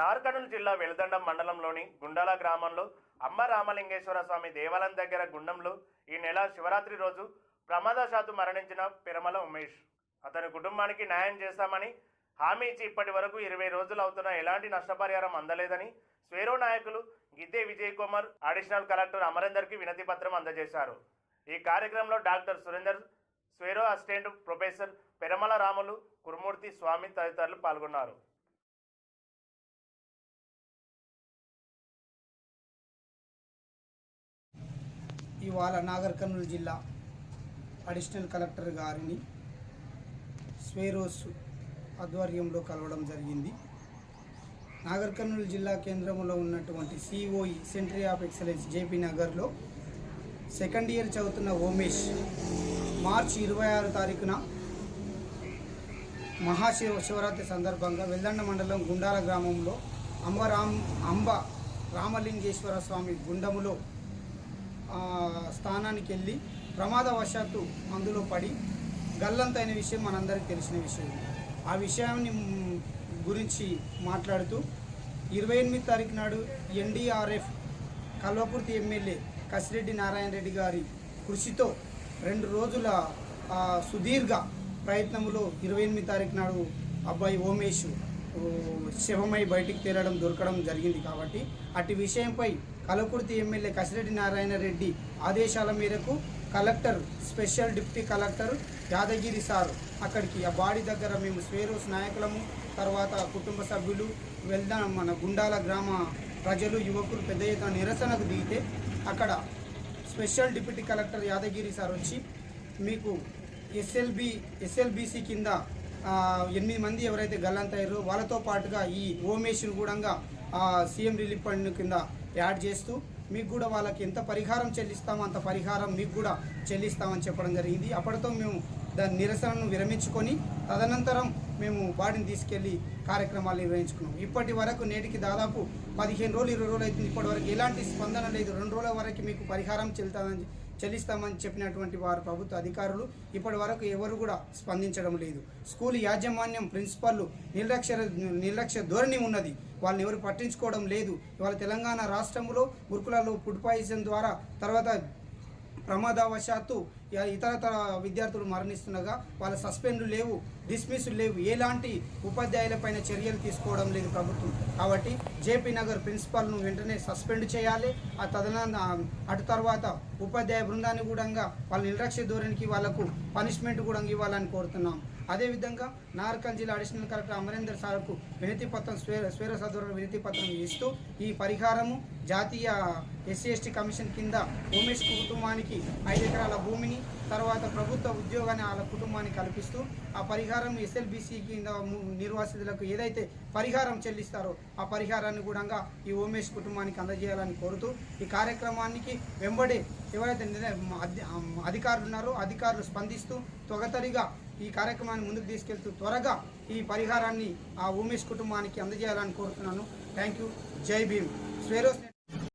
నార్కర్నూలు జిల్లా వెలదండం మండలంలోని గుండాల గ్రామంలో అమ్మ రామలింగేశ్వర స్వామి దేవాలయం దగ్గర గుండంలో ఈ నెల శివరాత్రి రోజు ప్రమాదశాత్తు మరణించిన పిరమల ఉమేష్. అతని కుటుంబానికి న్యాయం చేస్తామని హామీ ఇచ్చి ఇప్పటి వరకు ఇరవై రోజులు అవుతున్నా ఎలాంటి నష్టపరిహారం అందలేదని స్వేరో నాయకులు గిద్దే విజయ్ కుమార్ అడిషనల్ కలెక్టర్ అమరేందర్కి వినతి పత్రం అందజేశారు. ఈ కార్యక్రమంలో doctor Surender Swaero assistant professor Peramala Ramulu Kurumurthy Swamy తదితరులు పాల్గొన్నారు. ఇవాళ నాగర్ కర్నూలు జిల్లా అడిషనల్ కలెక్టర్ గారిని స్వేరోస్ ఆధ్వర్యంలో కలవడం జరిగింది. నాగర్ కర్నూలు జిల్లా కేంద్రంలో ఉన్నటువంటి COE centre of excellence JP నగర్లో సెకండ్ ఇయర్ చదువుతున్న ఓమేష్ మార్చి ఇరవై ఆరు తారీఖున మహాశివ శివరాత్రి సందర్భంగా వెల్లండ మండలం గుండాల గ్రామంలో అంబ రామ్ అంబ రామలింగేశ్వర స్వామి గుండములో స్థానానికి వెళ్ళి ప్రమాదవశాత్తు అందులో పడి గల్లంతైన విషయం మనందరికీ తెలిసిన విషయం. ఆ విషయాన్ని గురించి మాట్లాడుతూ ఇరవై ఎనిమిది తారీఖు నాడు ఎన్డీఆర్ఎఫ్ కల్వకుర్తి ఎమ్మెల్యే కసిరెడ్డి నారాయణ రెడ్డి గారి కృషితో రెండు రోజుల సుదీర్ఘ ప్రయత్నంలో ఇరవై ఎనిమిది తారీఖు నాడు అబ్బాయి ఓమేష్ శవమై బయటికి తేలడం దొరకడం జరిగింది కాబట్టి అటు విషయంపై కలకుర్తి ఎమ్మెల్యే కసిరెడ్డి నారాయణ రెడ్డి ఆదేశాల మేరకు collector special deputy collector Yadagiri sir అక్కడికి ఆ బాడీ దగ్గర మేము స్వేరోస్ నాయకులము తర్వాత కుటుంబ సభ్యులు వెళ్దాం మన గుండాల గ్రామ ప్రజలు యువకులు పెద్ద ఎత్తున నిరసనకు దిగితే అక్కడ special deputy collector Yadagiri sir వచ్చి మీకు ఎస్ఎల్బి ఎస్ఎల్బిసి కింద ఎనిమిది మంది ఎవరైతే గల్లంతయ్యారో వాళ్ళతో పాటుగా ఈ ఓమేష్ను కూడా సీఎం రిలీఫ్ ఫండ్ కింద యాడ్ చేస్తూ మీకు కూడా వాళ్ళకి ఎంత పరిహారం చెల్లిస్తామో అంత పరిహారం మీకు కూడా చెల్లిస్తామని చెప్పడం జరిగింది. అప్పటితో మేము దాని నిరసనను విరమించుకొని తదనంతరం మేము బాడీని తీసుకెళ్ళి కార్యక్రమాలు నిర్వహించుకున్నాం. ఇప్పటి వరకు నేటికి దాదాపు పదిహేను రోజులు ఇరవై రోజులు అవుతుంది. ఇప్పటి వరకు ఎలాంటి స్పందన లేదు. రెండు రోజుల వరకు మీకు పరిహారం చెల్లుతామని చెల్లిస్తామని చెప్పినటువంటి వారు ప్రభుత్వ అధికారులు ఇప్పటి వరకు ఎవరు కూడా స్పందించడం లేదు. స్కూల్ యాజమాన్యం ప్రిన్సిపల్ నిర్లక్ష్య నిర్లక్ష్య ధోరణి ఉన్నది. వాళ్ళని ఎవరు పట్టించుకోవడం లేదు. ఇవాళ తెలంగాణ రాష్ట్రంలో గురుకులాల్లో ఫుడ్ పాయిజన్ ద్వారా తర్వాత ప్రమాదవశాత్తు ఇతరతర విద్యార్థులు మరణిస్తుండగా వాళ్ళ సస్పెండ్లు లేవు డిస్మిస్లు లేవు. ఎలాంటి ఉపాధ్యాయులపైన చర్యలు తీసుకోవడం లేదు ప్రభుత్వం. కాబట్టి జేపీ నగర్ ప్రిన్సిపాల్ను వెంటనే సస్పెండ్ చేయాలి. ఆ తదన అటు తర్వాత ఉపాధ్యాయ బృందాన్ని కూడా వాళ్ళ నిర్లక్ష్య ధోరణికి వాళ్ళకు పనిష్మెంట్ కూడా ఇవ్వాలని కోరుతున్నాం. అదేవిధంగా నార్కల్ జిల్లా అడిషనల్ కలెక్టర్ అమరేందర్ సార్కు వినతి పత్రం స్వేర స్వేర సదరు వినతి పత్రం ఇస్తూ ఈ పరిహారము జాతీయ ఎస్సీ ఎస్టీ కమిషన్ కింద ఉమేష్ కుటుంబానికి ఐదు ఎకరాల భూమిని తర్వాత ప్రభుత్వ ఉద్యోగాన్ని వాళ్ళ కుటుంబానికి కల్పిస్తూ ఆ పరిహారం ఎస్ఎల్బిసి కింద నిర్వాసితులకు ఏదైతే పరిహారం చెల్లిస్తారో ఆ పరిహారాన్ని కూడా ఈ ఉమేష్ కుటుంబానికి అందజేయాలని కోరుతూ ఈ కార్యక్రమానికి వెంబడే ఎవరైతే అధికారులు ఉన్నారో అధికారులు స్పందిస్తూ తొగతరిగా ఈ కార్యక్రమాన్ని ముందుకు తీసుకెళ్తూ త్వరగా ఈ పరిహారాన్ని ఆ ఉమేష్ కుటుంబానికి అందజేయాలని కోరుతున్నాను. థ్యాంక్ యూ జై భీమ్. స్వేరోస్